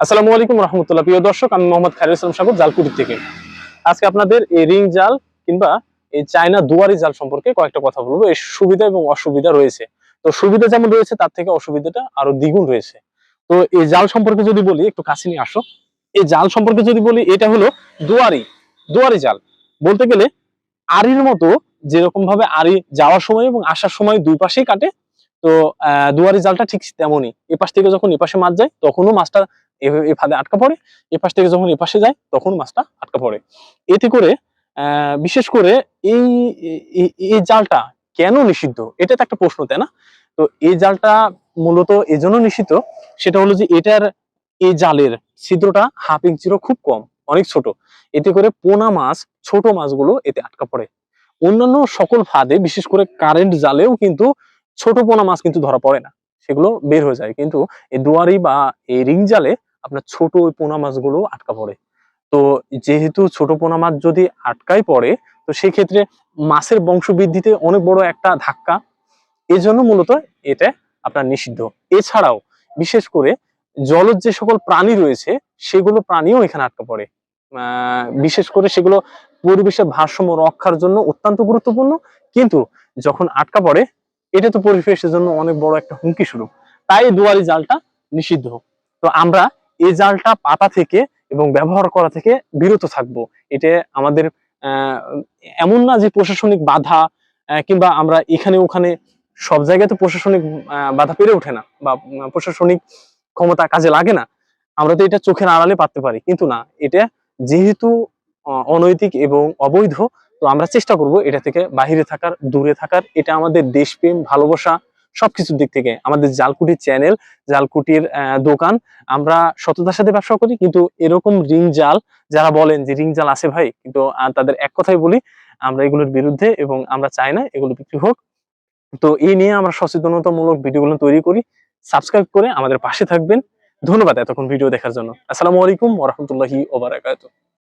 আসসালামু আলাইকুম রহমতুল্লাহ। প্রিয় দর্শক আমি মোহাম্মদ খায়রুল ইসলাম সাগর জালকুটির থেকে। আজকে আপনাদের এই রিং জাল কিংবা এই চায়না দুয়ারি জাল সম্পর্কে কয়েকটা কথা বলব। এর সুবিধা এবং অসুবিধা রয়েছে। তো সুবিধা যেমন রয়েছে তার থেকে অসুবিধাটা আরও দ্বিগুণ রয়েছে। তো এই জাল সম্পর্কে যদি বলি একটু কাছে নিয়ে আসো। এই জাল সম্পর্কে যদি বলি এটা হলো দুয়ারি দুয়ারি জাল। বলতে গেলে আড়ির মতো যেরকম ভাবে আড়ি যাওয়ার সময় এবং আসার সময় দুই পাশেই কাটে তো আহ, দুয়ারি জালটা ঠিক তেমনই। এ পাশ থেকে যখন এ পাশে মাছ যায় তখনও মাছটা এই ফাঁদে আটকা পড়ে এ পাশ থেকে যখন এ পাশে যায়, তখন মাছটা আটকা পড়ে। এতে করে বিশেষ করে এই এই- এই জালটা কেন নিষিদ্ধ? এটা তো একটা প্রশ্ন, তাই না? তো এই জালটা মূলত এজন্য নিষিদ্ধ, সেটা হলো যে এটার এই জালের ছিদ্রটা হাফ ইঞ্চিরও খুব কম, অনেক ছোট। এতে করে পোনা মাছ, ছোট মাছগুলো এতে আটকা পড়ে। অন্যান্য সকল ফাঁদে, বিশেষ করে কারেন্ট জালেও কিন্তু ছোট পোনা মাছ কিন্তু ধরা পড়ে না। সেগুলো বের হয়ে যায়। কিন্তু এই দুয়ারি বা এই রিং জালে আপনার ছোট ওই পোনা মাছগুলো আটকা পড়ে। তো যেহেতু ছোট পোনা মাছ যদি আটকাই পড়ে, তো সেই ক্ষেত্রে মাছের বংশবৃদ্ধিতে অনেক বড় একটা ধাক্কা। এই জন্য মূলত এটা আপনার নিষিদ্ধ। এছাড়াও বিশেষ করে জলজ যে সকল প্রাণী রয়েছে, সেগুলো প্রাণীও এখানে আটকা পড়ে। বিশেষ করে সেগুলো পরিবেশের ভারসাম্য রক্ষার জন্য অত্যন্ত গুরুত্বপূর্ণ। কিন্তু যখন আটকা পড়ে, এটা তো পরিবেশের জন্য অনেক বড় একটা হুমকি স্বরূপ। তাই দুয়ারি জালটা নিষিদ্ধ। তো আমরা এই জালটা পাতা থেকে এবং ব্যবহার করা থেকে বিরত থাকব। এটা আমাদের এমন না যে প্রশাসনিক বাধা কিংবা আমরা এখানে ওখানে সব জায়গায় তো প্রশাসনিক বাধা পেরে ওঠে না বা প্রশাসনিক ক্ষমতা কাজে লাগে না। আমরা তো এটা চোখের আড়ালে পারতে পারি। কিন্তু না, এটা যেহেতু অনৈতিক এবং অবৈধ, তো আমরা চেষ্টা করব এটা থেকে বাহিরে থাকার, দূরে থাকার। এটা আমাদের দেশপ্রেম, ভালোবাসা সবকিছুর দিক থেকে। আমাদের জালকুটির চ্যানেল জালকুটির দোকান, আমরা সততার সাথে ব্যবসা করি, কিন্তু এরকম রিং জাল, যারা বলেন যে রিং জাল আছে ভাই, কিন্তু তাদের এক কথাই বলি, আমরা এগুলোর বিরুদ্ধে এবং আমরা চাই না এগুলো বিক্রি হোক। তো এই নিয়ে আমরা সচেতনতামূলক ভিডিওগুলো তৈরি করি। সাবস্ক্রাইব করে আমাদের পাশে থাকবেন। ধন্যবাদ এতক্ষণ ভিডিও দেখার জন্য। আসসালামু আলাইকুম ওরহমতুল্লাহি ওবারাকাতুহ